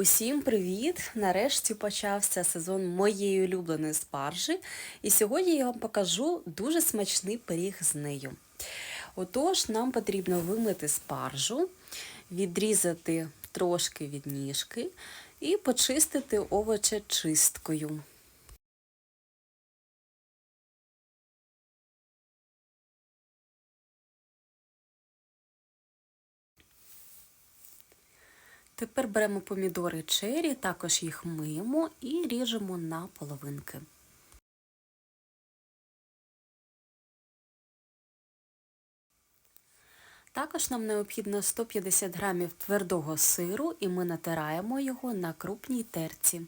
Усім привіт! Нарешті почався сезон моєї улюбленої спаржі, і сьогодні я вам покажу дуже смачний пиріг з нею. Отож, нам потрібно вимити спаржу, відрізати трошки від ніжки і почистити овочі чисткою. Тепер беремо помідори чері, також їх миємо і ріжемо на половинки. Також нам необхідно 150 грамів твердого сиру і ми натираємо його на крупній терці.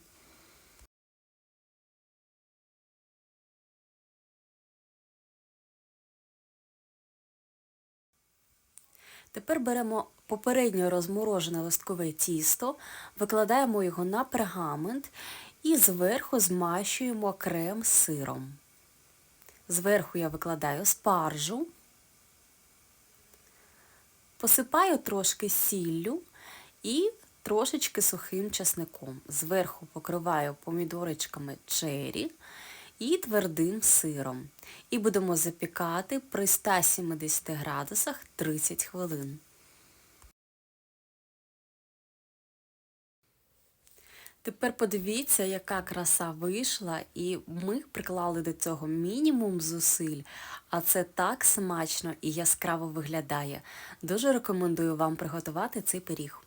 Тепер беремо попередньо розморожене листкове тісто, викладаємо його на пергамент і зверху змащуємо крем сиром. Зверху я викладаю спаржу, посипаю трошки сіллю і трошечки сухим часником. Зверху покриваю помідорочками чері і твердим сиром. І будемо запікати при 170 градусах 30 хвилин. Тепер подивіться, яка краса вийшла, і ми приклали до цього мінімум зусиль, а це так смачно і яскраво виглядає. Дуже рекомендую вам приготувати цей пиріг.